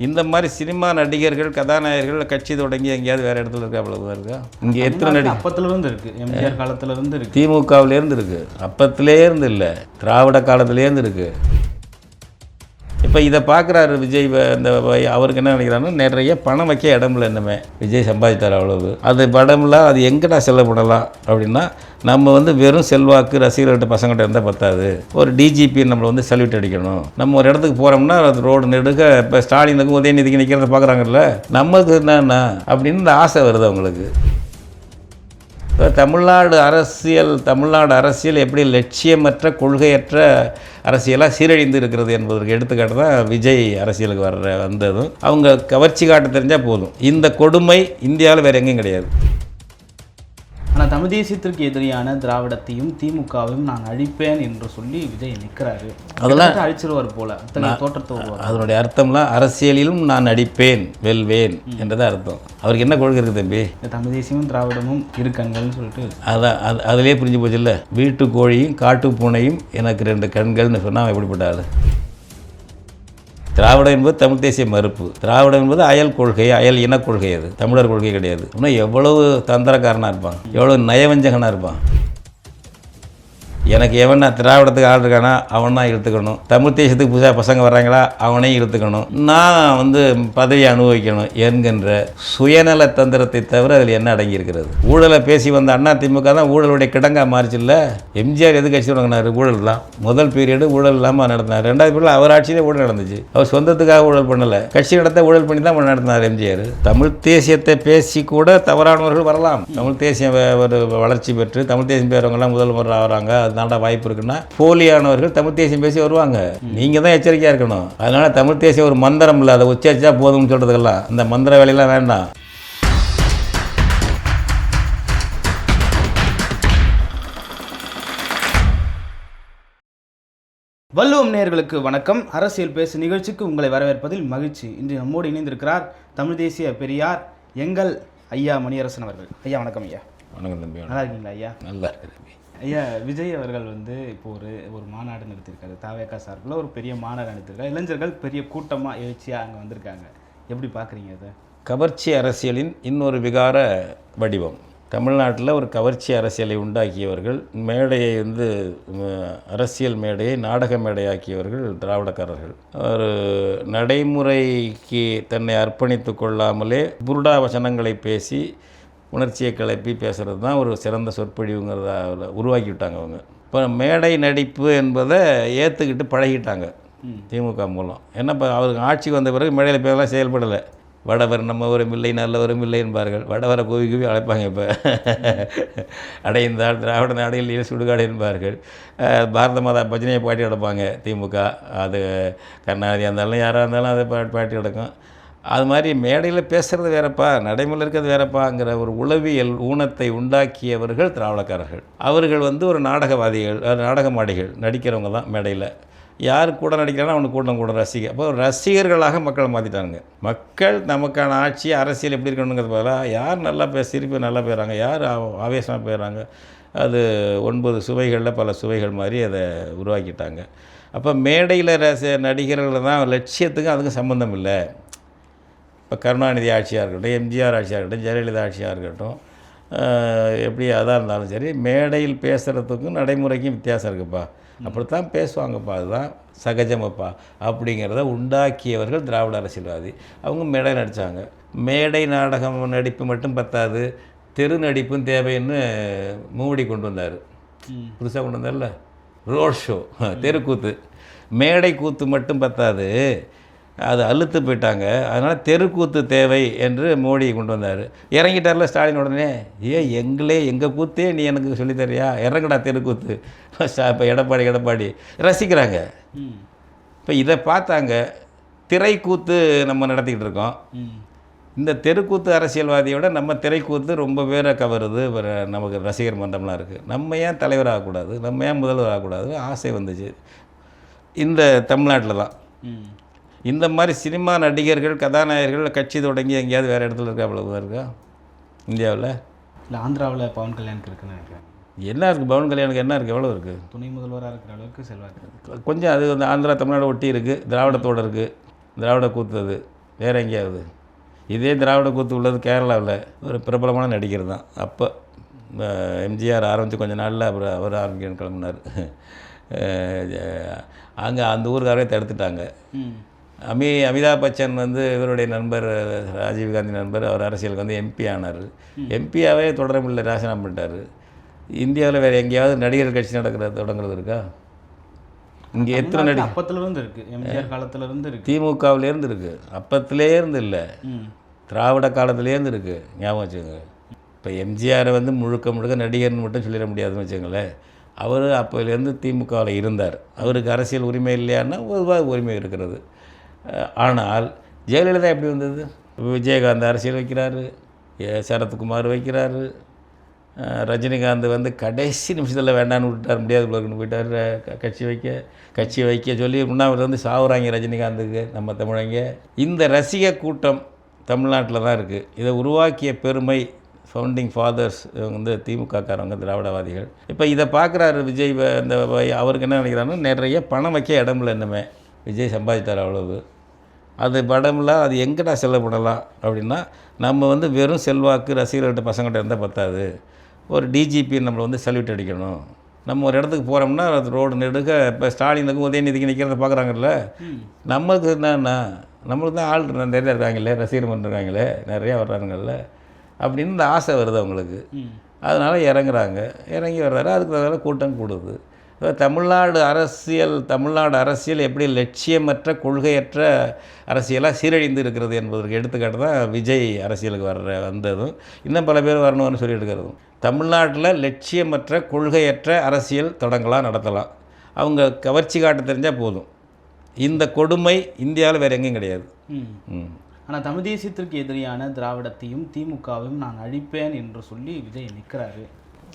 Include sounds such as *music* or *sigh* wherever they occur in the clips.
இந்த மாதிரி சினிமா நடிகர்கள் கதாநாயகர்கள் கட்சி தொடங்கி எங்கேயாவது வேற இடத்துல இருக்கா? அவ்வளவு இருக்கா? இங்கே எத்தனை நடி அப்பத்துல இருந்து இருக்கு. எம்ஜிஆர் காலத்துல இருந்து இருக்கு. திமுகவிலேருந்து இருக்கு. அப்பத்திலே இருந்து இல்லை. திராவிட காலத்திலேருந்து இருக்கு. இப்போ இதை பார்க்குறாரு விஜய் வ- இந்த அவருக்கு என்ன நினைக்கிறாங்கன்னா நிறைய பணம் வைக்க இடம் இல்லை இன்னுமே விஜய் சம்பாதித்தார் அவ்வளவு. அது படம்லாம் அது எங்கடா செலவு பண்ணலாம் அப்படின்னா நம்ம வந்து வெறும் செல்வாக்கு ரசிகர்கள்ட்ட பசங்கள்ட்ட இருந்தால் பத்தாது. ஒரு டிஜிபி நம்மளை வந்து சல்யூட் அடிக்கணும். நம்ம ஒரு இடத்துக்கு போகிறோம்னா அது ரோடு நெடுக இப்போ ஸ்டாலினுக்கு உதயநிதிக்கு நிற்கிறத பார்க்குறாங்கல்ல நமக்கு என்னன்னா அப்படின்னு இந்த ஆசை வருது அவங்களுக்கு. தமிழ்நாடு அரசியல் தமிழ்நாடு அரசியல் எப்படி லட்சியமற்ற கொள்கையற்ற அரசியலாக சீரழிந்து இருக்கிறது என்பதற்கு எடுத்துக்காட்டு தான் விஜய் அரசியலுக்கு வர்ற வந்ததும். அவங்க கவர்ச்சி காட்ட தெரிஞ்சால் போதும். இந்த கொடுமை இந்தியாவில் வேறு எங்கேயும் கிடையாது. ஆனா தமிழ் தேசியத்திற்கு எதிரியான திராவிடத்தையும் திமுகவையும் நான் அழிப்பேன் என்று சொல்லி விஜய் நிற்கிறாரு. அதெல்லாம் அழிச்சிருவார் போல? அத்தகைய தோற்றத்தை அதனுடைய அர்த்தம்லாம் அரசியலிலும் நான் அடிப்பேன் வெல்வேன் என்றது அர்த்தம். அவருக்கு என்ன கொள்கை இருக்குது தம்பி? இந்த தமிழ் தேசியமும் திராவிடமும் இரு கண்கள்னு சொல்லிட்டு. அதான் அது அதிலே புரிஞ்சு போச்சு இல்லை? வீட்டு கோழியும் காட்டு பூனையும் எனக்கு ரெண்டு கண்கள்னு சொன்னால் எப்படிப்பட்ட ஆளு? திராவிடம் என்பது தமிழ் தேசிய மறுப்பு. திராவிடம் என்பது அயல் கொள்கை அயல் இன கொள்கை அது. தமிழர் கொள்கை கிடையாது. இன்னும் எவ்வளவு தந்திரக்காரனாக இருப்பான். எவ்வளவு நயவஞ்சகனாக இருப்பான். எனக்கு எவனா திராவிடத்துக்கு ஆள் இருக்கானா அவனா இழுத்துக்கணும். தமிழ் தேசத்துக்கு புதுசாக பசங்க வர்றாங்களா அவனையும் இழுத்துக்கணும். நான் வந்து பதவியை அனுபவிக்கணும் என்கின்ற சுயநல தந்திரத்தை தவிர அதில் என்ன அடங்கியிருக்கிறது? ஊழலை பேசி வந்த அண்ணா திமுக தான் ஊழலுடைய கிடங்கா மாறிச்சுல்ல? எம்ஜிஆர் எது கட்சி தொடங்கினார்? தான் முதல் பீரியடு ஊழல் இல்லாமல் நடத்தினார். ரெண்டாவது பீரியட் அவர் ஆட்சியிலே ஊழல் நடந்துச்சு. அவர் சொந்தத்துக்காக ஊழல் பண்ணலை. கட்சி நடத்த ஊழல் பண்ணி தான் நடத்தினார் எம்ஜிஆர். தமிழ் தேசியத்தை பேசி கூட தவறானவர்கள் வரலாம். தமிழ் தேசியம் ஒரு வளர்ச்சி பெற்று தமிழ் தேசியம் பேரவங்கலாம் முதல்வர் ஆகிறாங்க அது அதனால வாய்ப்பு இருக்குன்னா போலியானவர்கள் தமிழ் தேசியம் பேசி வருவாங்க. நீங்கள் தான் எச்சரிக்கையாக இருக்கணும். அதனால தமிழ் தேசியம் ஒரு மந்திரம் இல்லை அதை உச்சரிச்சா போதும்னு சொல்கிறதுக்கெல்லாம் இந்த மந்திர வேலையெல்லாம் வேண்டாம். வள்ளுவம் நேயர்களுக்கு வணக்கம். அரசியல் பேசு நிகழ்ச்சிக்கு உங்களை வரவேற்பதில் மகிழ்ச்சி. இன்று நம்மோடு இணைந்திருக்கிறார் தமிழ் தேசிய பெரியார் எங்கள் ஐயா மணியரசன் அவர்கள். ஐயா வணக்கம் ஐயா. வணக்கம் தம்பி. நல்லா இருக்கீங்களா ஐயா? நல்லா இருக்கு ஐயா விஜய் அவர்கள் வந்து இப்போ ஒரு ஒரு மாநாடு நடத்திருக்காரு தாவேக்கா சார்பில் ஒரு பெரிய மாநாடு நடத்திருக்காரு இளைஞர்கள் பெரிய கூட்டமாக எழுச்சியாக அங்கே வந்திருக்காங்க. எப்படி பார்க்குறீங்க அதை கவர்ச்சி அரசியலின் இன்னொரு விகார வடிவம். தமிழ்நாட்டில் ஒரு கவர்ச்சி அரசியலை உண்டாக்கியவர்கள் மேடையை வந்து அரசியல் மேடையை நாடக மேடையாக்கியவர்கள் திராவிடக்காரர்கள். ஒரு நடைமுறைக்கு தன்னை அர்ப்பணித்து கொள்ளாமலே புருடா வசனங்களை பேசி உணர்ச்சியை கிளப்பி பேசுகிறது தான் ஒரு சிறந்த சொற்பொழிவுங்கிறத உருவாக்கி விட்டாங்க அவங்க. இப்போ மேடை நடிப்பு என்பதை ஏற்றுக்கிட்டு பழகிட்டாங்க திமுக மூலம். ஏன்னா இப்போ அவருக்கு ஆட்சிக்கு வந்த பிறகு மேடையில் பேரெல்லாம் செயல்படலை. வடவர் நம்ம ஒரு இல்லை நல்லவரும் இல்லை என்பார்கள். வடவரை கூவி கூவி அழைப்பாங்க இப்போ. அடைந்தால் திராவிட நாடுகள் நீர் சுடுகாடு என்பார்கள். பாரத மாதா பஜனையை பாட்டி கிடப்பாங்க திமுக. அது கருணாநிதியாக இருந்தாலும் யாராக இருந்தாலும் அதை பாட்டி கிடக்கும் அது மாதிரி மேடையில் பேசுகிறது வேறப்பா நடைமுறையில் இருக்கிறது வேறப்பாங்கிற ஒரு உளவியல் ஊனத்தை உண்டாக்கியவர்கள் திராவிடக்காரர்கள். அவர்கள் வந்து ஒரு நாடகவாதிகள் அஹ் நாடகமாடிகள் நடிக்கிறவங்க தான் மேடையில். யார் கூட நடிக்கிறானோ அவனுக்கு கூட்டம் கூட ரசிகர். அப்போ ரசிகர்களாக மக்களை மாற்றிட்டாங்க மக்கள் நமக்கான ஆட்சி அரசியல் எப்படி இருக்கணுங்கிறது பதிலாக யார் நல்லா பே சிரிப்பு நல்லா போயிடறாங்க யார் ஆவேசமாக போயிடறாங்க அது ஒன்பது சுவைகளில் பல சுவைகள் மாதிரி அதை உருவாக்கிட்டாங்க. அப்போ மேடையில் ரச நடிகர்கள் தான் லட்சியத்துக்கும் அதுக்கும் சம்மந்தம் இல்லை. இப்போ கருணாநிதி ஆட்சியாக இருக்கட்டும் எம்ஜிஆர் ஆட்சியாக இருக்கட்டும் ஜெயலலிதா ஆட்சியாக இருக்கட்டும் எப்படி அதாக இருந்தாலும் சரி மேடையில் பேசுகிறதுக்கும் நடைமுறைக்கும் வித்தியாசம் இருக்குப்பா. அப்படித்தான் பேசுவாங்கப்பா அதுதான் சகஜமப்பா அப்படிங்கிறத உண்டாக்கியவர்கள் திராவிட அரசியல்வாதி. அவங்க மேடை நடித்தாங்க மேடை நாடகம் நடிப்பு மட்டும் பத்தாது தெரு நடிப்பும் தேவைன்னு மூடி கொண்டு வந்தார். புதுசாக கொண்டு வந்தார்ல? ரோட் ஷோ தெருக்கூத்து மேடை கூத்து மட்டும் பத்தாது அது அழுத்து போயிட்டாங்க. அதனால் தெருக்கூத்து தேவை என்று மோடி கொண்டு வந்தார். இறங்கிட்டார்ல ஸ்டாலின் உடனே ஏ எங்களே எங்கள் கூத்தே நீ எனக்கு சொல்லித் தரியா இறங்குடா தெருக்கூத்து. *laughs* இப்போ எடப்பாடி எடப்பாடி. ரசிக்கிறாங்க. இப்போ இதை பார்த்தாங்க. திரைக்கூத்து நம்ம நடத்திக்கிட்டு இருக்கோம். இந்த தெருக்கூத்து அரசியல்வாதியோட நம்ம திரைக்கூத்து ரொம்ப பேரை கவருது. நமக்கு ரசிகர் மன்றம்லாம் இருக்குது நம்ம ஏன் தலைவர் ஆகக்கூடாது? நம்ம ஏன் முதல்வர் ஆகக்கூடாது? ஆசை வந்துச்சு. இந்த தமிழ்நாட்டில் தான் இந்த மாதிரி சினிமா நடிகர்கள் கதாநாயகர்கள் கட்சி தொடங்கி எங்கேயாவது வேறு இடத்துல இருக்கா அவ்வளோ இருக்கா? இந்தியாவில்? இல்லை ஆந்திராவில் பவன் கல்யாணுக்கு இருக்குன்னு நினைக்கிறேன். என்ன இருக்குது பவன் கல்யாணுக்கு என்ன இருக்குது எவ்வளோ இருக்குது துணை முதல்வராக இருக்கிற அளவுக்கு செல்வாக்கு கொஞ்சம் அது வந்து ஆந்திரா தமிழ்நாடு ஒட்டி இருக்குது திராவிடத்தோடு இருக்குது திராவிட கூத்து அது. வேறு எங்கேயாவது. இதே திராவிட கூத்து உள்ளது கேரளாவில். ஒரு பிரபலமான நடிகர் தான். அப்போ எம்ஜிஆர் ஆரம்பித்து கொஞ்ச நாளில் அப்புறம் அவர் ஆரம்பிக்கணும் கிளம்புனார். அங்கே அந்த ஊருக்காரவே தடுத்துட்டாங்க. அமி அமிதாப் பச்சன் வந்து இவருடைய நண்பர் ராஜீவ்காந்தி நண்பர் அவர் அரசியலுக்கு வந்து எம்பி ஆனார். எம்பியாவே தொடர முடியல ராஜினாமா பண்ணிட்டார். இந்தியாவில் வேறு எங்கேயாவது நடிகர் கட்சி நடக்கிறது தொடங்குறது இருக்கா? இங்கே எத்தனை நடி அப்பத்துல இருந்து இருக்கு எம்ஜிஆர் காலத்துல இருந்து இருக்கு. திமுகவிலேருந்து இருக்குது அப்பத்திலே இருந்து இல்லை. திராவிட காலத்துலேருந்து இருக்குது ஞாபகம் வச்சுக்கோங்க. இப்போ எம்ஜிஆரை வந்து முழுக்க முழுக்க நடிகர்னு மட்டும் சொல்லிட முடியாதுன்னு வச்சுக்கோங்களேன். அவர் அப்போலேருந்து திமுகவில் இருந்தார். அவருக்கு அரசியல் உரிமை இல்லையான்னா பொதுவாக உரிமை இருக்கிறது. ஆனால் ஜெயலலிதா எப்படி வந்தது? விஜயகாந்த் அரசியல் வைக்கிறாரு சரத்குமார் வைக்கிறாரு ரஜினிகாந்த் வந்து கடைசி நிமிஷத்தில் வேண்டான்னு விட்டார் முடியாது போலக்குன்னு போயிட்டார் கட்சி வைக்க கட்சி வைக்க சொல்லி முன்னாவில் வந்து சாவுறாங்க ரஜினிகாந்துக்கு நம்ம தமிழங்க. இந்த ரசிக கூட்டம் தமிழ்நாட்டில் தான் இருக்குது இதை உருவாக்கிய பெருமை ஃபவுண்டிங் ஃபாதர்ஸ் இவங்க வந்து திமுகக்காரவங்க திராவிடவாதிகள். இப்போ இதை பார்க்குறாரு விஜய் வ- இந்த அவருக்கு என்ன நினைக்கிறாங்கன்னா நிறைய பணம் வைக்க இடம் இல்லை இன்னுமே. விஜய் சம்பாதித்தார் அவ்வளவு. அது படம்ல அது எங்கடா செலவு பண்ணலாம் அப்படின்னா நம்ம வந்து வெறும் செல்வாக்கு ரசிகர்கள்ட்ட பசங்கள்ட்ட இருந்தால் பத்தாது. ஒரு டிஜிபி நம்மளை வந்து சல்யூட் அடிக்கணும். நம்ம ஒரு இடத்துக்கு போகிறோம்னா அது ரோடு நெடுக இப்போ ஸ்டாலினுக்கும் உதயநிதிக்கு நிற்கிறத பார்க்குறாங்கல்ல நம்மளுக்கு என்னன்னா நம்மளுக்கு தான் ஆள் நிறைய இருக்காங்களே ரசிகர் இருக்காங்களே நிறையா வர்றாங்கல்ல? அப்படின்னு இந்த ஆசை வருது அவங்களுக்கு. அதனால் இறங்குறாங்க. இறங்கி வர்றாரு அதுக்கு தகுந்த கூட்டம் கூடுது. தமிழ்நாடு அரசியல் தமிழ்நாடு அரசியல் எப்படி லட்சியமற்ற கொள்கையற்ற அரசியலாக சீரழிந்து இருக்கிறது என்பதற்கு எடுத்துக்காட்டு தான் விஜய் அரசியலுக்கு வர்ற வந்ததும். இன்னும் பல பேர் வரணும்னு சொல்லிட்டு இருக்கிறதும். தமிழ்நாட்டில் லட்சியமற்ற கொள்கையற்ற அரசியல் தொடங்கலாம் நடத்தலாம். அவங்க கவர்ச்சி காட்ட தெரிஞ்சால் போதும். இந்த கொடுமை இந்தியாவில் வேறு எங்கேயும் கிடையாது. ம். ம். ஆனா தமிழ் தேசியத்திற்கு எதிரியான திராவிடத்தையும் திமுகவையும் நான் அழிப்பேன் என்று சொல்லி விஜய் நிற்கிறாரு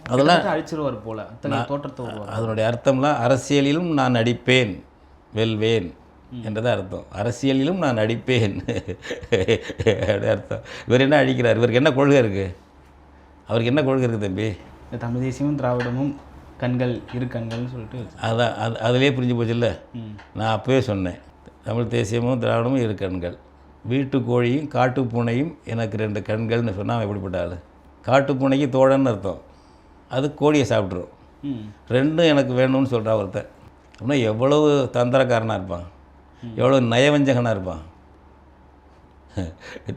அதெல்லாம் அழிச்சிருவார் போல. தோற்றத்தை அதனுடைய அர்த்தம்லாம் அரசியலிலும் நான் நடிப்பேன் வெல்வேன் என்றது அர்த்தம். அரசியலிலும் நான் நடிப்பேன். அப்படி அர்த்தம். இவர் என்ன அழிக்கிறார்? இவருக்கு என்ன கொள்கை இருக்குது அவருக்கு என்ன கொள்கை இருக்குது தம்பி? இந்த தமிழ் தேசியமும் திராவிடமும் கண்கள் இரு கண்கள்னு சொல்லிட்டு அதான் அது அதிலே புரிஞ்சு போச்சுல்ல? ம். நான் அப்போவே சொன்னேன். தமிழ் தேசியமும் திராவிடமும் இரு கண்கள். வீட்டு கோழியும் காட்டு பூனையும் எனக்கு ரெண்டு கண்கள்னு சொன்னால் அவன் எப்படிப்பட்ட ஆள்? காட்டு பூனைக்கு தோழன்னு அர்த்தம். அது கோழியை சாப்பிட்ரும் ரெண்டும் எனக்கு வேணும்னு சொல்கிறா ஒருத்தன். அப்படின்னா எவ்வளவு தந்திரக்காரனாக இருப்பான். எவ்வளோ நயவஞ்சகனாக இருப்பான்.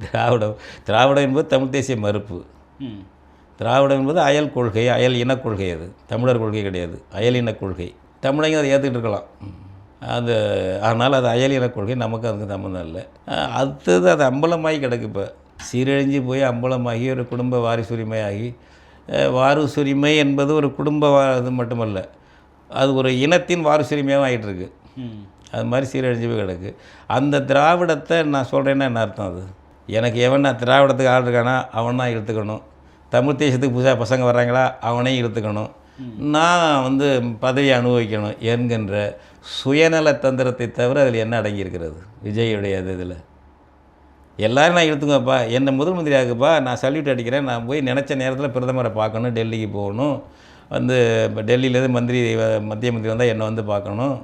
திராவிடம் திராவிடம் என்பது தமிழ் தேசிய மறுப்பு. திராவிடம் என்பது அயல் கொள்கை அயல் இனக் கொள்கை அது. தமிழர் கொள்கை கிடையாது. அயல் இனக் கொள்கை. தமிழங்க அதை ஏற்றுக்கிட்டு இருக்கலாம். அது ஆனால் அது அயல் இனக் கொள்கை நமக்கு அதுக்கு சம்மந்தம் இல்லை. அடுத்தது அது அம்பலமாகி கிடக்கு இப்போ. சீரழிஞ்சு போய் அம்பலமாகி ஒரு குடும்ப வாரிசுரிமையாகி வாரிசுரிமை என்பது ஒரு குடும்ப இது மட்டுமல்ல. அது ஒரு இனத்தின் வாரிசுரிமையாகவும் ஆகிட்டு இருக்கு ம். அது மாதிரி சீரழிஞ்சு போய் கிடக்கு. அந்த திராவிடத்தை நான் சொல்கிறேன்னா என்ன அர்த்தம் அது? எனக்கு எவன் நான் திராவிடத்துக்கு ஆள் இருக்கானா அவன் தான் இழுத்துக்கணும். தமிழ் தேசத்துக்கு புதுசாக பசங்க வர்றாங்களா அவனையும் இழுத்துக்கணும். நான் வந்து பதவி அனுபவிக்கணும் என்கின்ற சுயநல தந்திரத்தை தவிர அதில் என்ன அடங்கியிருக்கிறது? விஜயுடைய இது இதில். எல்லாரும் நான் இழுத்துங்கப்பா. என்னை முதல் மந்திரி ஆகுப்பா நான் சல்யூட் அடிக்கிறேன். நான் போய் நினச்ச நேரத்தில் பிரதமரை பார்க்கணும் டெல்லிக்கு போகணும். வந்து டெல்லியிலேருந்து மந்திரி மத்திய மந்திரி வந்தால் என்னை வந்து பார்க்கணும்.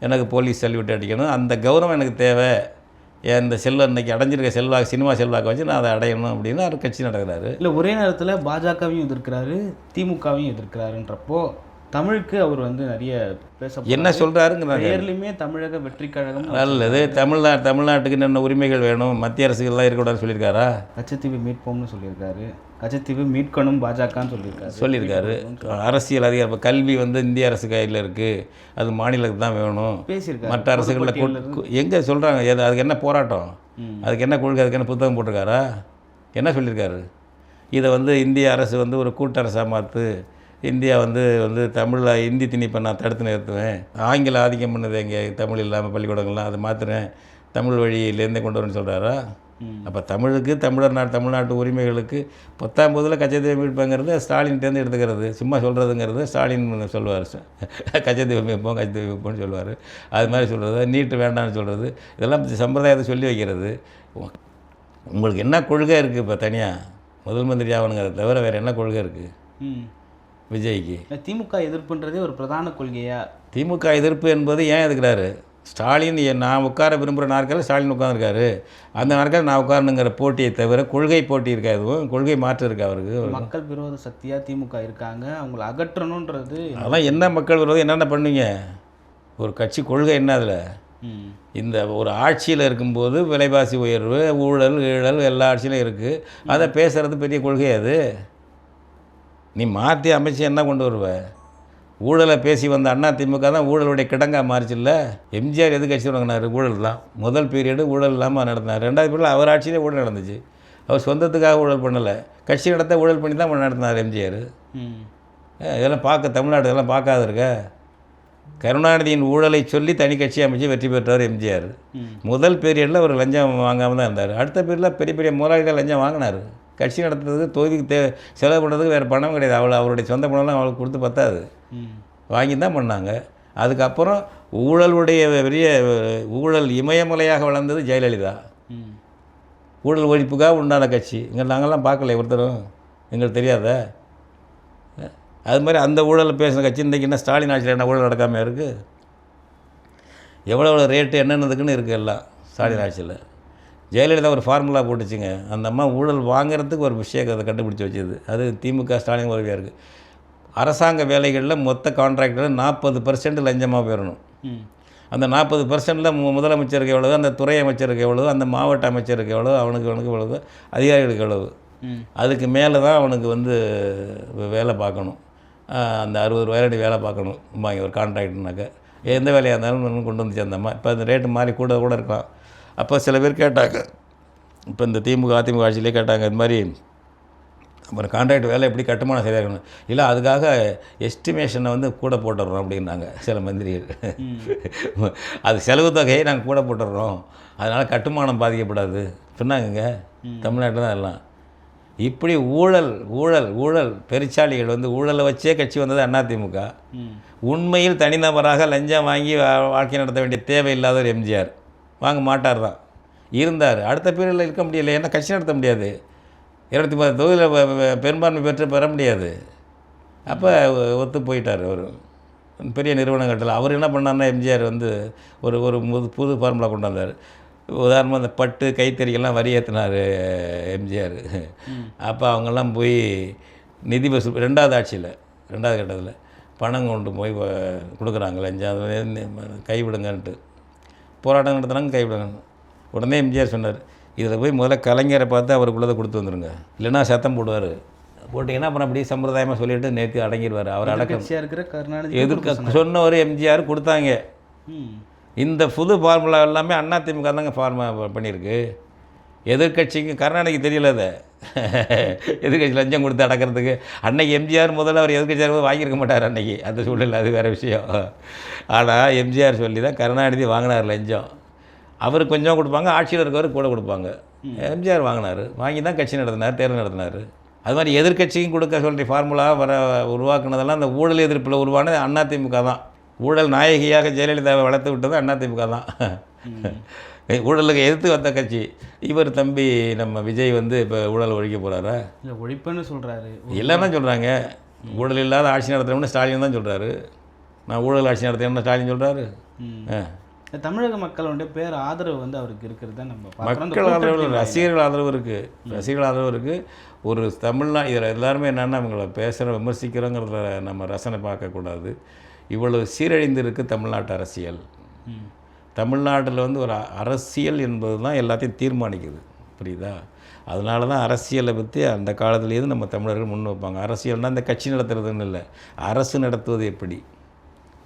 எனக்கு போலீஸ் சல்யூட் அடிக்கணும். அந்த கௌரவம் எனக்கு தேவை. இந்த செல்வம் இன்னைக்கு அடைஞ்சிருக்க செல்வாக்கு சினிமா செல்வாக்கு வச்சு நான் அதை அடையணும் அப்படின்னு ஒரு கட்சி நடக்கிறாரு. இல்லை ஒரே நேரத்தில் பாஜகவையும் எதிர்க்கிறாரு திமுகவையும் எதிர்க்கிறாருன்றப்போ தமிழுக்கு அவர் வந்து நிறைய பேச என்ன சொல்கிறாருங்கிறாங்க பெயர்லையுமே தமிழக வெற்றி கழகம் நல்லது தமிழ்நாடு தமிழ்நாட்டுக்கு என்னென்ன உரிமைகள் வேணும். மத்திய அரசுகள்லாம் இருக்கக்கூடாதுன்னு சொல்லியிருக்காரா? கச்சத்தீவு மீட்போம்னு சொல்லியிருக்காரு. கச்சத்தீவு மீட்கணும் பாஜகன்னு சொல்லியிருக்காரு. சொல்லியிருக்காரு. அரசியல் அதிகாரம் இப்போ கல்வி வந்து இந்திய அரசு கையில் இருக்குது அது மாநிலத்துக்கு தான் வேணும். பேசியிருக்காரு. மற்ற அரசுகளில் எங்கே சொல்கிறாங்க எது அதுக்கு என்ன போராட்டம். அதுக்கு என்ன கொள்கை அதுக்கு என்ன புத்தகம் போட்டிருக்காரா? என்ன சொல்லியிருக்காரு? இதை வந்து இந்திய அரசு வந்து ஒரு கூட்டரசாக மாற்று இந்தியா வந்து வந்து தமிழில் இந்தி திணிப்பை நான் தடுத்து நிறுத்துவேன். ஆங்கில ஆதிக்கம் பண்ணுது எங்கே தமிழ் இல்லாமல் பள்ளிக்கூடங்கள்லாம் அதை மாற்றுறேன் தமிழ் வழியிலேருந்தே கொண்டு வரேன்னு சொல்கிறாரா. அப்போ தமிழுக்கு தமிழர் நாடு தமிழ்நாட்டு உரிமைகளுக்கு பத்தாம் போதில் கச்சத்தீவை மீட்புங்கிறது ஸ்டாலின்ட்டேருந்து எடுத்துக்கிறது. சும்மா சொல்கிறதுங்கிறது ஸ்டாலின் சொல்லுவார். *laughs* கச்சத்தீவை மீட்போம் கச்சத்தீவை மீட்போம்னு சொல்லுவார். அது மாதிரி சொல்கிறது நீட்டு வேண்டாம்னு சொல்கிறது இதெல்லாம் சம்பிரதாயத்தை சொல்லி வைக்கிறது. உங்களுக்கு என்ன கொள்கை இருக்குது இப்போ தனியாக முதல் மந்திரி ஆகணுங்கிறத தவிர வேறு என்ன கொள்கை இருக்குது விஜய்க்கு. திமுக எதிர்ப்புன்றதே ஒரு பிரதான கொள்கையா? திமுக எதிர்ப்பு என்பது ஏன் எதுக்குறாரு? ஸ்டாலின் நான் உட்கார விரும்புகிற நாற்காலில் ஸ்டாலின் உட்காந்துருக்காரு அந்த நாற்காலில் நான் உட்காரணுங்கிற போட்டியை தவிர கொள்கை போட்டி இருக்கா எதுவும்? கொள்கை மாற்றம் இருக்கா அவருக்கு? மக்கள் விரோத சக்தியா திமுக இருக்காங்க. அவங்கள அகற்றணுன்றது அதெல்லாம் என்ன மக்கள் விரோதம்? என்னென்ன பண்ணுவீங்க? ஒரு கட்சி கொள்கை என்ன அதில். இந்த ஒரு ஆட்சியில் இருக்கும்போது விலைவாசி உயர்வு ஊழல் ஈழல் எல்லா ஆட்சியிலும் இருக்குது அதை பேசுகிறது பெரிய கொள்கை அது? நீ மாற்றி அமைச்சு என்ன கொண்டு வருவ? ஊழலை பேசி வந்த அண்ணா திமுக தான் ஊழலுடைய கிடங்கா மாறிச்சுல்ல? எம்ஜிஆர் எது கட்சி தொடங்கினார் ஊழல் தான் முதல் பீரியடு ஊழல் இல்லாமல் நடத்தினார் ரெண்டாவது பீரியட் அவர் ஆட்சியிலே ஊழல் நடந்துச்சு. அவர் சொந்தத்துக்காக ஊழல் பண்ணலை. கட்சி நடத்த ஊழல் பண்ணி தான் நடத்தினார் எம்ஜிஆர். இதெல்லாம் பார்க்க தமிழ்நாடு இதெல்லாம் பார்க்காத இருக்க. கருணாநிதியின் ஊழலை சொல்லி தனி கட்சி அமைச்சு வெற்றி பெற்றவர் எம்ஜிஆர். முதல் பீரியடில் அவர் லஞ்சம் வாங்காமல் தான் இருந்தார். அடுத்த பீரியடில் பெரிய பெரிய முதலாளிகள் லஞ்சம் வாங்கினார். கட்சி நடத்துறதுக்கு தொகுதிக்கு தே செலவு பண்ணுறதுக்கு வேறு பணம் கிடையாது. அவ்வளோ அவருடைய சொந்த பணம்லாம் அவளுக்கு கொடுத்து பத்தாது. வாங்கி தான் பண்ணாங்க. அதுக்கப்புறம் ஊழலுடைய பெரிய ஊழல் இமயமலையாக வளர்ந்தது ஜெயலலிதா. ஊழல் ஒழிப்புக்காக உண்டான கட்சி. இங்கே நாங்கள்லாம் பார்க்கல ஒருத்தரும். எங்களுக்கு தெரியாதா. அது மாதிரி அந்த ஊழலை பேசின கட்சி இன்றைக்கி என்ன ஸ்டாலின் ஆட்சியில் என்ன ஊழல் நடக்காமல் இருக்குது எவ்வளோ எவ்வளோ ரேட்டு என்னென்னதுக்குன்னு இருக்குது எல்லாம் ஸ்டாலின் ஆட்சியில். ஜெயலலிதா ஒரு ஃபார்முலா போட்டுச்சுங்க. அந்த அம்மா ஊழல் வாங்குறதுக்கு ஒரு விஷயத்தை கண்டுபிடிச்சி வச்சது. அது திமுக ஸ்டாலின் உதவியாக இருக்குது அரசாங்க வேலைகளில் மொத்த கான்ட்ராக்டில் நாற்பது பர்சன்ட் லஞ்சமாக போயிடணும். அந்த நாற்பது பர்சன்டில் முதலமைச்சருக்கு எவ்வளவு அந்த துறை அமைச்சருக்கு எவ்வளவு அந்த மாவட்ட அமைச்சருக்கு எவ்வளவு அவனுக்கு அவனுக்கு எவ்வளவு அதிகாரிகளுக்கு எவ்வளவு. அதுக்கு மேலே தான் அவனுக்கு வந்து வேலை பார்க்கணும். அந்த அறுபது ரூபாயிலடி வேலை பார்க்கணும். வாங்கி ஒரு கான்ட்ராக்ட்னாக்க எந்த வேலையாக இருந்தாலும் கொண்டு வந்துச்சு அந்த அம்மா. இப்போ அந்த ரேட்டு மாறி கூட கூட இருக்கலாம். அப்போ சில பேர் கேட்டாங்க. இப்போ இந்த திமுக அதிமுக ஆட்சியிலே கேட்டாங்க இது மாதிரி அப்புறம் கான்ட்ராக்ட் வேலை எப்படி கட்டுமானம் சரியாக இருக்கணும் இல்லை அதுக்காக எஸ்டிமேஷனை வந்து கூட போட்டுடுறோம் அப்படின்னாங்க சில மந்திரிகள். அது செலவு தொகையை நாங்கள் கூட போட்டுடுறோம். அதனால் கட்டுமானம் பாதிக்கப்படாது. சொன்னாங்கங்க தமிழ்நாட்டில் தான் எல்லாம். இப்படி ஊழல் ஊழல் ஊழல் பெருச்சாளிகள் வந்து ஊழலை வச்சே கட்சி வந்தது அதிமுக. உண்மையில் தனிநபராக லஞ்சம் வாங்கி வாழ்க்கை நடத்த வேண்டிய தேவை இல்லாதவர் எம்ஜிஆர். வாங்க மாட்டார் தான் இருந்தார். அடுத்த பீரியடில் இருக்க முடியல. ஏன்னா கட்சி நடத்த முடியாது. இருபத்தி பத்து தொகுதியில் பெரும்பான்மை பெற்று பெற முடியாது. அப்போ ஒத்து போயிட்டார் அவர். பெரிய நிறுவனங்கள்ட்ட அவர் என்ன பண்ணார்னா எம்ஜிஆர் வந்து ஒரு ஒரு புது புது ஃபார்முலா கொண்டு வந்தார். உதாரணமாக இந்த பட்டு கைத்தறிக்கெல்லாம் வரி ஏற்றினார் எம்ஜிஆர். அப்போ அவங்கெல்லாம் போய் நிதி வசூல் ரெண்டாவது ஆட்சியில் ரெண்டாவது கட்டத்தில் பணம் கொண்டு போய் கொடுக்குறாங்க லஞ்சம் கைவிடுங்கன்ட்டு போராட்டம் நடத்துனாங்க கைவிடுங்க உடனே எம்ஜிஆர் சொன்னார் இதில் போய் முதல்ல கலைஞரை பார்த்து அவருக்குள்ளதை கொடுத்து வந்துருங்க. இல்லைன்னா சத்தம் போடுவார். போட்டிங்கன்னா அப்புறம் அப்படியே சம்பிரதாயமாக சொல்லிட்டு நேற்று அடங்கிடுவார். அவர் அடக்கம். இருக்கிற கருணாநிதி எதிர்க்க சொன்னவர் எம்ஜிஆர் கொடுத்தாங்க. இந்த புது ஃபார்முலா எல்லாமே அதிமுக தாங்க ஃபார்மா பண்ணியிருக்கு. எதிர்கட்சிக்கு கருணாநிதிக்கு தெரியல அதை. எதிர்க்கட்சி லஞ்சம் கொடுத்து அடக்கிறதுக்கு. அன்னைக்கு எம்ஜிஆர் முதல்ல அவர் எதிர்கட்சியார் வாங்கியிருக்க மாட்டார் அன்னைக்கு. அந்த சூழ்நிலை அது வேறு விஷயம். ஆனால் எம்ஜிஆர் சொல்லி தான் கருணாநிதி வாங்கினார் லஞ்சம். அவர் கொஞ்சம் கொடுப்பாங்க ஆட்சியில் இருக்கவர் கூட கொடுப்பாங்க. எம்ஜிஆர் வாங்கினார். வாங்கி தான் கட்சி நடத்தினார் தேர்தல் நடத்தினார். அது மாதிரி எதிர்கட்சியும் கொடுக்க சொல்கிற ஃபார்முலா வர உருவாக்குனதெல்லாம் அந்த ஊழல் எதிர்ப்பில் உருவானது அதிமுக தான். ஊழல் நாயகியாக ஜெயலலிதாவை வளர்த்து விட்டது அதிமுக தான். ஊழலுக்கு எதிர்த்து வந்த கட்சி. இவர் தம்பி நம்ம விஜய் வந்து இப்போ ஊழல் ஒழிக்க போகிறாரா இல்ல ஒழிப்புன்னு சொல்றாரு. இல்லைன்னா சொல்கிறாங்க ஊழல் இல்லாத ஆட்சி நடத்துகிறோம்னு ஸ்டாலின் தான் சொல்கிறாரு நான் ஊழல் ஆட்சி நடத்துகிறேன்னு ஸ்டாலின் சொல்கிறாரு தமிழக மக்களுடைய பேர் ஆதரவு வந்து அவருக்கு இருக்கிறது தான் நம்ம மக்கள் ஆதரவு ரசிகர்கள் ஆதரவு இருக்குது ரசிகர்கள் ஆதரவு இருக்குது ஒரு தமிழ்நா இதில் எல்லாருமே என்னென்னா அவங்கள பேசுகிற விமர்சிக்கிறோங்கிறத நம்ம ரசனை பார்க்கக்கூடாது. இவ்வளவு சீரழிந்து இருக்குது தமிழ்நாட்டு அரசியல். தமிழ்நாட்டில் வந்து ஒரு அரசியல் என்பது தான் எல்லாத்தையும் தீர்மானிக்குது. புரியுதா? அதனால தான் அரசியலை பற்றி அந்த காலத்துலேருந்து நம்ம தமிழர்கள் முன் வைப்பாங்க. அரசியல்னால் இந்த கட்சி நடத்துறதுன்னு இல்லை. அரசு நடத்துவது எப்படி?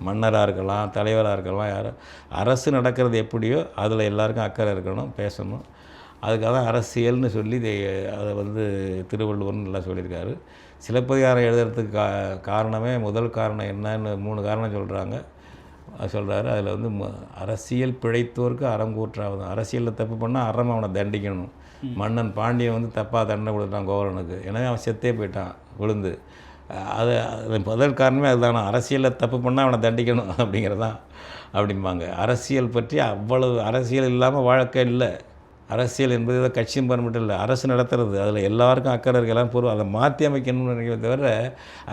மன்னராக இருக்கலாம் தலைவராக இருக்கலாம் யாரும் அரசு நடக்கிறது எப்படியோ அதில் எல்லாருக்கும் அக்கறை இருக்கணும் பேசணும். அதுக்காக தான் அரசியல்னு சொல்லி இதை அதை வந்து திருவள்ளுவர்னு நல்லா சொல்லியிருக்காரு. சிலப்பதிகாரம் எழுதுறதுக்கு கா காரணமே முதல் காரணம் என்னன்னு மூணு காரணம் சொல்கிறாங்க சொல்கிறாரு அதில் வந்து ம- அரசியல் பிழைத்தோருக்கு அறம் கூற்றாவது. அரசியலில் தப்பு பண்ணால் அறம் அவனை தண்டிக்கணும். மன்னன் பாண்டியன் வந்து தப்பாக தண்டனை கொடுத்தான் கோவலனுக்கு. எனவே அவன் செத்தே போயிட்டான் விழுந்து. அது அது முதல் காரணமே அதுதானா. அரசியலில் தப்பு பண்ணால் அவனை தண்டிக்கணும் அப்படிங்கிறது தான் அப்படிம்பாங்க. அரசியல் பற்றி அவ்வளவு அரசியல் இல்லாமல் வாழ்க்கை இல்லை. அரசியல் என்பது ஏதோ கட்சியும் பண்ண மட்டும் இல்லை அரசு நடத்துறது. அதில் எல்லாருக்கும் அக்கறை இருக்கு எல்லாம் பொருள். அதை மாற்றி அமைக்கணும்னு நினைக்கிறத தவிர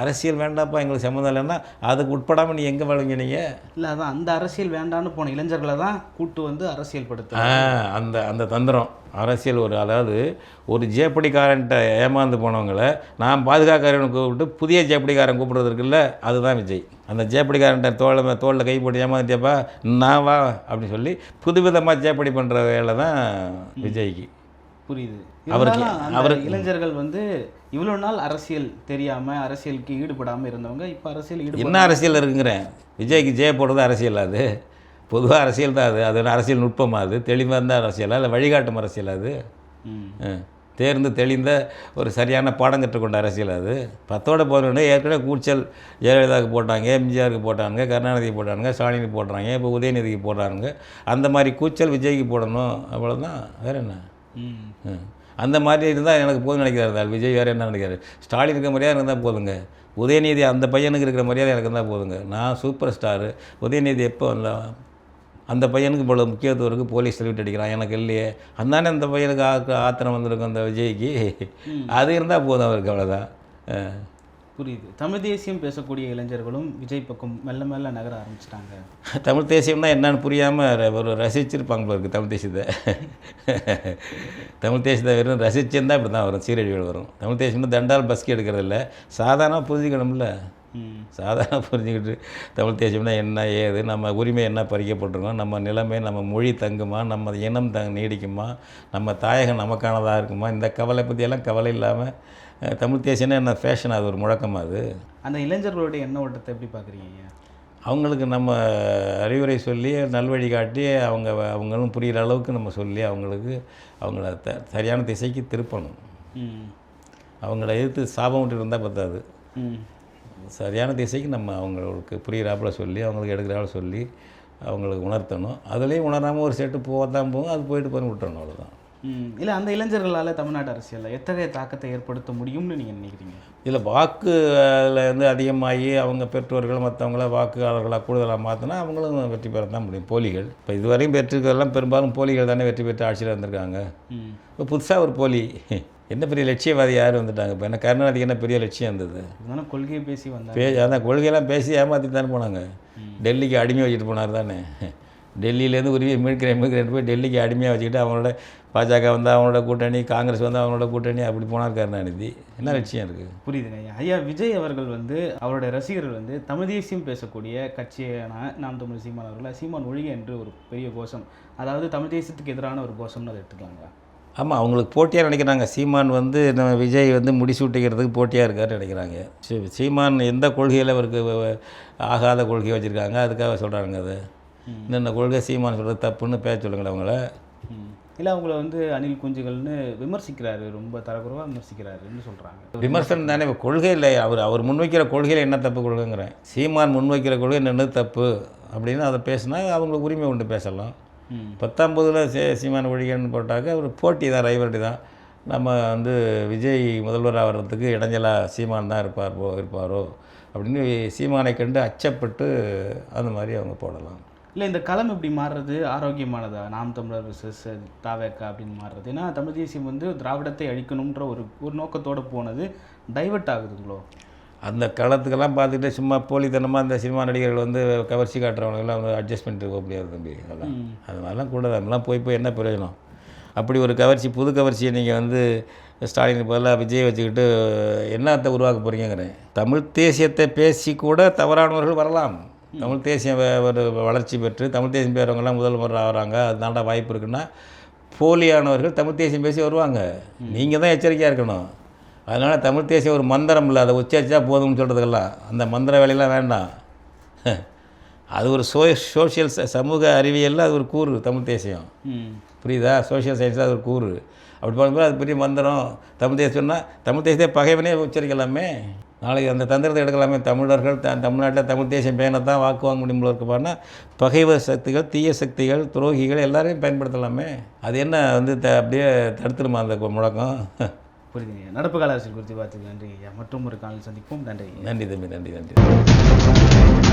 அரசியல் வேண்டாப்பா எங்களுக்கு சம்மந்தம் இல்லைன்னா அதுக்கு உட்படாமல் நீ எங்கே வாழ்வீங்க நீங்கள் இல்லை அதான் அந்த அரசியல் வேண்டான்னு போன இளைஞர்களை தான் கூட்டு வந்து அரசியல் படுத்து அந்த அந்த தந்திரம். அரசியல் ஒரு அதாவது ஒரு ஜேப்படிக்காரன்ட்ட ஏமாந்து போனவங்களை நான் பாதுகாக்கிறவனை கூப்பிட்டு புதிய ஜேப்படிக்காரன் கூப்பிடுறது இருக்குல்ல அதுதான் விஜய். அந்த ஜேப்படிக்காரன்ட்ட தோள தோளில் கை போட்டு ஏமாந்துட்டியப்பா நான் வா அப்படின்னு சொல்லி புதுவிதமாக ஜேப்படி பண்ணுற வேலை தான் விஜய்க்கு. புரியுது. அவருக்கு- அவருக்கு- இளைஞர்கள் வந்து இவ்வளவு நாள் அரசியல் தெரியாம அரசியலுக்கு ஈடுபடாம இருந்தவங்க இப்ப அரசியல் ஈடுபட என்ன அரசியல் இருக்குங்கிறேன் விஜய்க்கு ஜெய போடுறது அரசியல் அது. பொதுவாக அரசியல் தான் அது. அது அரசியல் நுட்பமா அது? தெளிவாக இருந்தால் அரசியலா? இல்லை வழிகாட்டும் அரசியல் அது. தேர்ந்து தெளிந்த ஒரு சரியான பாடம் கற்றுக்கொண்ட அரசியல் அது. பத்தோட போனோடனே ஏற்கனவே கூச்சல் ஜெயலலிதாவுக்கு போட்டாங்க எம்ஜிஆருக்கு போட்டாங்க கருணாநிதிக்கு போட்டாங்க ஸ்டாலினுக்கு போடுறாங்க இப்போ உதயநிதிக்கு போடுறாங்க அந்த மாதிரி கூச்சல் விஜய்க்கு போடணும். அவ்வளோதான் வேற என்ன. அந்த மாதிரி இருந்தால் எனக்கு போதும் நினைக்கிறாரு. விஜய் வேறு என்ன நினைக்கிறாரு? ஸ்டாலின் இருக்க மரியாதை இருந்தால் போதுங்க. உதயநிதி அந்த பையனுக்கு இருக்கிற மரியாதை எனக்கு இருந்தால் போதுங்க. நான் சூப்பர் ஸ்டாரு. உதயநிதி எப்போ வந்தான் அந்த பையனுக்கு இவ்வளோ முக்கியத்துவம் இருக்குது போலீஸ் சல்யூட் அடிக்கிறான். எனக்கு இல்லையே. அந்தானே அந்த பையனுக்கு ஆ ஆத்திரம் வந்திருக்கும் அந்த விஜய்க்கு. அது இருந்தால் போதும் அவருக்கு அவ்வளோதான் புரியுது. தமிழ் தேசியம் பேசக்கூடிய இளைஞர்களும் விஜய் பக்கம் மெல்ல மெல்ல நகர ஆரம்பிச்சிட்டாங்க. தமிழ் தேசியம்னா என்னன்னு புரியாமல் ஒரு ரசிச்சிருப்பாங்க போல இருக்கு தமிழ் தேசியத்தை. தமிழ் தேசியத்தை வெறும் ரசிச்சிருந்தா இப்படி தான் வரும் சீரழிவுகள் வரும். தமிழ் தேசியம்னா தண்டால் பஸ்கி எடுக்கிறதில்ல. சாதாரணமாக புரிஞ்சுக்கணும்ல. சாதாரண புரிஞ்சுக்கிட்டு தமிழ் தேசியம்னா என்ன ஏது நம்ம உரிமை என்ன பறிக்கப்பட்டிருக்கோம் நம்ம நிலைமை நம்ம மொழி தங்குமா நம்ம இனம் த நீடிக்குமா நம்ம தாயகம் நமக்கானதாக இருக்குமா இந்த கவலை பற்றியெல்லாம் கவலை இல்லாமல் தமிழ் தேசியம்னா என்ன ஃபேஷன் அது ஒரு முழக்கமா அது? அந்த இளைஞர்களுடைய எண்ண ஓட்டத்தை எப்படி பார்க்குறீங்க அவங்களுக்கு நம்ம அறிவுரை சொல்லி நல்வழி காட்டி அவங்க அவங்களும் புரிகிற அளவுக்கு நம்ம சொல்லி அவங்களுக்கு அவங்கள த சரியான திசைக்கு திருப்பணும். அவங்கள எதிர்த்து சாபம் விட்டு இருந்தால் பத்தாது. ம். சரியான திசைக்கு நம்ம அவங்களுக்கு புரிகிறாப்புல சொல்லி அவங்களுக்கு எடுக்கிறாப்புல சொல்லி அவங்களுக்கு உணர்த்தணும். அதுலேயும் உணராமல் ஒரு செட்டு போக தான் போகும். அது போயிட்டு போய் விட்டுறணும் அவ்வளோதான் இல்லை அந்த இளைஞர்களால் தமிழ்நாட்டு அரசியலில் எத்தகைய தாக்கத்தை ஏற்படுத்த முடியும்னு நீங்கள் நினைக்கிறீங்க? இதில் வாக்கு அதில் வந்து அதிகமாகி அவங்க பெற்றோர்கள் மற்றவங்கள வாக்குயாளர்களாக கூடுதலாக மாற்றினா அவங்களும் வெற்றி பெற தான் முடியும். போலிகள். இப்போ இதுவரையும் பெற்றிருக்கிறதெல்லாம் பெரும்பாலும் போலிகள் தானே வெற்றி பெற்று ஆட்சியில் இருந்திருக்காங்க ம். இப்போ புதுசாக ஒரு போலி என்ன பெரிய லட்சியவாதி யார் வந்துட்டாங்க? இப்போ என்ன கருணாநிதிக்கு என்ன பெரிய லட்சியம் இருந்தது? இதனால கொள்கையை பேசி வந்தாங்க. பே அதான் கொள்கையெல்லாம் பேசி ஏமாற்றி தானே போனாங்க. டெல்லிக்கு அடிமை வச்சுட்டு போனார் தானே. டெல்லியிலேருந்து உருவி மீட்கிறேன் மீட்கிறேன் போய் டெல்லிக்கு அடிமையாக வச்சுக்கிட்டு அவங்களோட பாஜக வந்து அவங்களோட கூட்டணி காங்கிரஸ் வந்து அவங்களோட கூட்டணி அப்படி போனார் கருணாநிதி. என்ன லட்சியம் இருக்குது புரியுதுங்க ஐயா. ஐயா விஜய் அவர்கள் வந்து அவருடைய ரசிகர்கள் வந்து தமிழ் தேசியம் பேசக்கூடிய கட்சியான நாம் தமிழ் சீமான் அவர்களை சீமான் ஒழிக என்று ஒரு பெரிய கோஷம். அதாவது தமிழ் தேசியத்துக்கு எதிரான ஒரு கோஷம்னு அதை எடுத்துக்கலாங்க. ஆமாம் அவங்களுக்கு போட்டியாக நினைக்கிறாங்க. சீமான் வந்து நம்ம விஜய் வந்து முடிசூட்டிக்கிறதுக்கு போட்டியாக இருக்காருன்னு நினைக்கிறாங்க. சீ- சீமான் எந்த கொள்கையில் அவருக்கு ஆகாத கொள்கை வச்சுருக்காங்க? அதுக்காக சொல்கிறாங்க அது. இன்னென்ன கொள்கை சீமான் சொல்கிறது தப்புன்னு பேச சொல்லுங்களேன் அவங்கள. இல்லை அவங்கள வந்து அனில் குஞ்சுகள்னு விமர்சிக்கிறாரு. ரொம்ப தரக்குறைவாக விமர்சிக்கிறாருன்னு சொல்கிறாங்க விமர்சனம் தானே இப்போ கொள்கை இல்லை. அவர் அவர் முன்வைக்கிற கொள்கையில் என்ன தப்பு கொள்கைங்கிறேன். சீமான் முன்வைக்கிற கொள்கை என்னென்ன தப்பு? அப்படின்னு அதை பேசினா அவங்களுக்கு உரிமை உண்டு பேசலாம். பத்தொம்பதில் சே சீமான் ஒழிகன்னு போட்டாக்க ஒரு போட்டி தான் ரைவல்ட்டி தான். நம்ம வந்து விஜய் முதல்வர் ஆகிறதுக்கு இடைஞ்சலாக சீமான் தான் இருப்பார் இருப்பாரோ அப்படின்னு சீமானை கண்டு அச்சப்பட்டு அந்த மாதிரி அவங்க போடலாம். இல்லை இந்த களம் இப்படி மாறுறது? ஆரோக்கியமானதா? நாம் தமிழர் விசஸ் தாவேக்கா அப்படின்னு மாறுறது? ஏன்னா தமிழ் தேசியம் வந்து திராவிடத்தை அழிக்கணுன்ற ஒரு ஒரு நோக்கத்தோடு போனது டைவர்ட் ஆகுதுங்களோ? அந்த களத்துக்கெல்லாம் பார்த்துட்டு சும்மா போலித்தனமாக அந்த சினிமா நடிகர்கள் வந்து கவர்ச்சி காட்டுறவங்கெல்லாம் வந்து அட்ஜஸ்ட் பண்ணிட்டு போக முடியாது தம்பி அதெல்லாம். அது மாதிரிலாம் கூட அதெல்லாம் போய் போய் என்ன பிரயோஜனம்? அப்படி ஒரு கவர்ச்சி புது கவர்ச்சியை நீங்கள் வந்து ஸ்டாலினுக்கு பதிலாக விஜய் வச்சுக்கிட்டு என்னத்தை உருவாக்க போகிறீங்கிறேன் தமிழ் தேசியத்தை பேசி கூட தவறானவர்கள் வரலாம். தமிழ் தேசியம் ஒரு வளர்ச்சி பெற்று தமிழ் தேசியம் பேரவங்கெல்லாம் முதல் முறை ஆகிறாங்க அதுதாண்டா வாய்ப்பு இருக்குன்னா போலியானவர்கள் தமிழ் தேசியம் பேசி வருவாங்க. நீங்கள் தான் எச்சரிக்கையாக இருக்கணும். அதனால் தமிழ் தேசியம் ஒரு மந்திரம் இல்லை. அதை உச்சரிச்சா போதும்னு சொல்கிறதுக்கெல்லாம் அந்த மந்திர வேலையெல்லாம் வேண்டாம். *laughs* அது ஒரு சோ சோஷியல் சமூக அறிவியலில் அது ஒரு கூறு தமிழ் தேசியம். ம். புரியுதா? சோஷியல் சயின்ஸில் அது ஒரு கூறு. அப்படி பண்ணும்போது அது பெரிய மந்திரம். தமிழ் தேசியம்னா தமிழ் தேசியத்தை பகைவனே உச்சரிக்கலாமே. நாளைக்கு அந்த தந்திரத்தை எடுக்கலாமே. தமிழர்கள் த தமிழ்நாட்டில் தமிழ் தேசியம் பேனை தான் வாக்கு வாங்க முடியும் போல இருக்குப்பான்னா பகைவர் சக்திகள் தீய சக்திகள் துரோகிகள் எல்லாரையும் பயன்படுத்தலாமே. அது என்ன வந்து த அப்படியே தடுத்துருமா அந்த முழக்கம்? *laughs* புரியுதுங்க. நடப்பு கால அரசியல் குறித்து பார்த்துக்கு நன்றி ஐயா. மற்றும் ஒரு காலில் சந்திப்போம். நன்றி நன்றி தம்பி நன்றி நன்றி.